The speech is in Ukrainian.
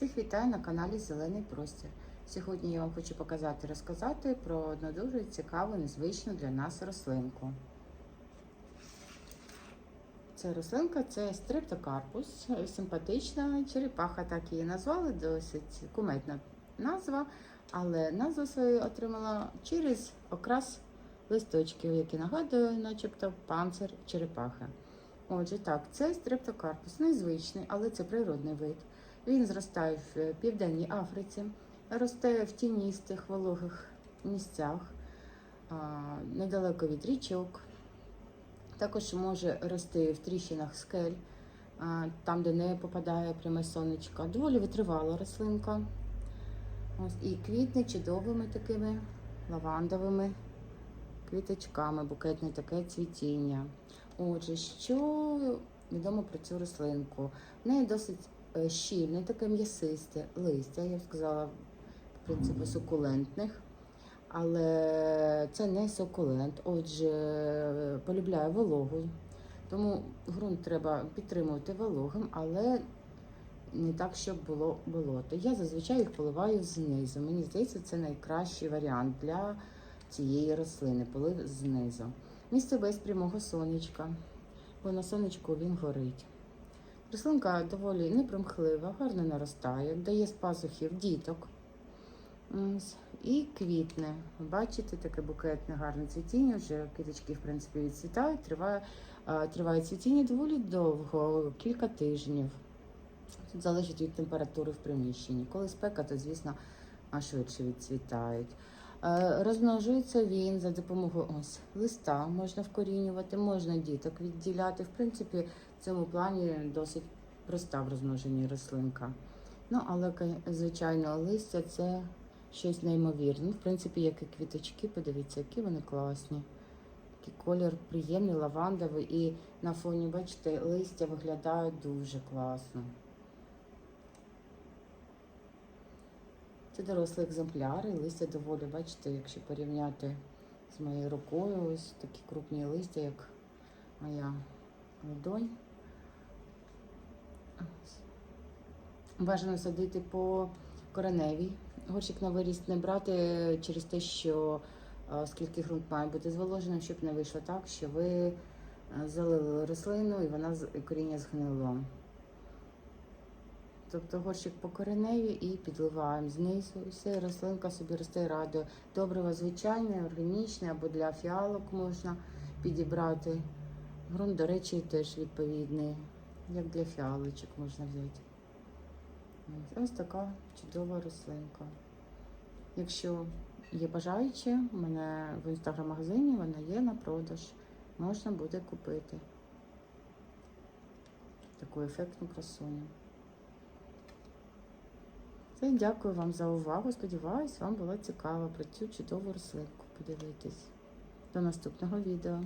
Всіх вітаю на каналі Зелений Простір. Сьогодні я вам хочу показати і розказати про одну дуже цікаву, незвичну для нас рослинку. Ця рослинка це стрептокарпус, симпатична черепаха, так її назвали, досить куметна назва, але назву свою отримала через окрас листочків, які нагадують, начебто, панцир черепахи. Отже, так, це стрептокарпус, незвичний, але це природний вид. Він зростає в Південній Африці, росте в тіністих вологих місцях, недалеко від річок. Також може рости в тріщинах скель, там, де не попадає пряме сонечко. Доволі витривала рослинка. Ось, і квітне чудовими такими лавандовими квіточками, букетне таке цвітіння. Отже, що відомо про цю рослинку? В неї досить е, щільне, таке м'ясисте листя, я б сказала, в принципі, сукулентних. Але це не сукулент, отже, полюбляє вологу. Тому ґрунт треба підтримувати вологим, але не так, щоб було болото. Я зазвичай їх поливаю знизу. Мені здається, це найкращий варіант для цієї рослини, полив знизу. Місце без прямого сонечка, бо на сонечку він горить. Рослинка доволі непримхлива, гарно наростає, дає з пазухів діток і квітне. Бачите, таке букетне гарне цвітіння, вже квіточки, в принципі, відцвітають, триває, триває цвітіння доволі довго, кілька тижнів. Тут залежить від температури в приміщенні. Коли спека, то, звісно, швидше відцвітають. Е, Розмножується він за допомогою ось листа, можна вкорінювати, можна діток відділяти. В принципі, в цьому плані досить проста в розмноженні рослинка. Ну, але, звичайно, листя це щось неймовірне. В принципі, як і квіточки, подивіться, які вони класні. Такий колір приємний, лавандовий, і на фоні, бачите, листя виглядає дуже класно. Це дорослі екземпляри, листя доволі, бачите, якщо порівняти з моєю рукою, ось такі крупні листя, як моя ладонь. Бажано садити по кореневій. Горщик на виріст не брати через те, що е, скільки ґрунт має бути зволоженим, щоб не вийшло так, що ви е, залили рослину і вона і коріння згнило. Тобто горщик по кореневі і підливаємо знизу. Все, рослинка собі росте радує. Добриво звичайне, органічне або для фіалок можна підібрати. Грунт, до речі, теж відповідний, як для фіалочок можна взяти. Ось- Ось така чудова рослинка. Якщо є бажаючі, у мене в інстаграм-магазині вона є на продаж. Можна буде купити таку ефектну красуню. Все, дякую вам за увагу. Сподіваюсь, вам було цікаво про цю чудову рослинку подивитись. До наступного відео.